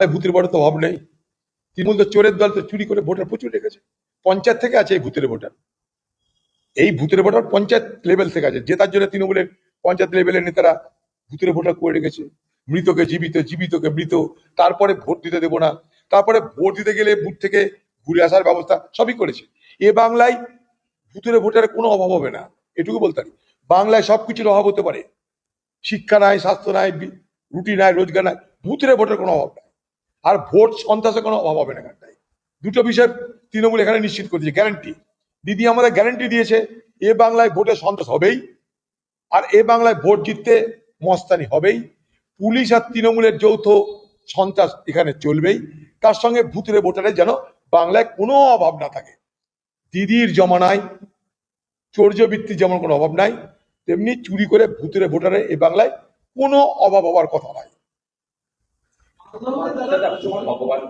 তাই ভূতের ভোটের তো অভাব নেই। তৃণমূল তো চোরের দল তো চুরি করে ভোটার প্রচুর রেখেছে। পঞ্চায়েত থেকে আছে এই ভূতের ভোটার। এই ভূতের ভোটার পঞ্চায়েত লেভেল থেকে আছে। জেতার জন্য তৃণমূলের পঞ্চায়েত লেভেলের নেতারা ভূতের ভোটার করে রেখেছে। মৃতকে জীবিত, জীবিতকে মৃত, তারপরে ভোট দিতে দেবো না, তারপরে ভোট দিতে গেলে বুথ থেকে ঘুরে আসার ব্যবস্থা সবই করেছে। এ বাংলায় ভূতের ভোটারের কোনো অভাব হবে না। এটুকু বলতে বাংলায় সবকিছুর অভাব হতে পারে। শিক্ষা নাই, স্বাস্থ্য নাই, রুটি নাই, রোজগার নাই, ভূতের ভোটের কোনো অভাব আর ভোট সন্ত্রাসের কোনো অভাব হবে না এখানটায়। দুটো বিষয় তৃণমূল এখানে নিশ্চিত করে দিয়েছে গ্যারান্টি দিদি আমাদের গ্যারান্টি দিয়েছে, এ বাংলায় ভোটে সন্ত্রাস হবেই, আর এ বাংলায় ভোট জিততে মস্তানি হবেই। পুলিশ আর তৃণমূলের যৌথ সন্ত্রাস এখানে চলবেই, তার সঙ্গে ভূতের ভোটারের যেন বাংলায় কোনো অভাব না থাকে। দিদির জমানায় চৌর্যবৃত্তির যেমন কোনো অভাব নাই, তেমনি চুরি করে ভূতের ভোটারের এ বাংলায় কোনো অভাব হওয়ার কথা নয় ভগবান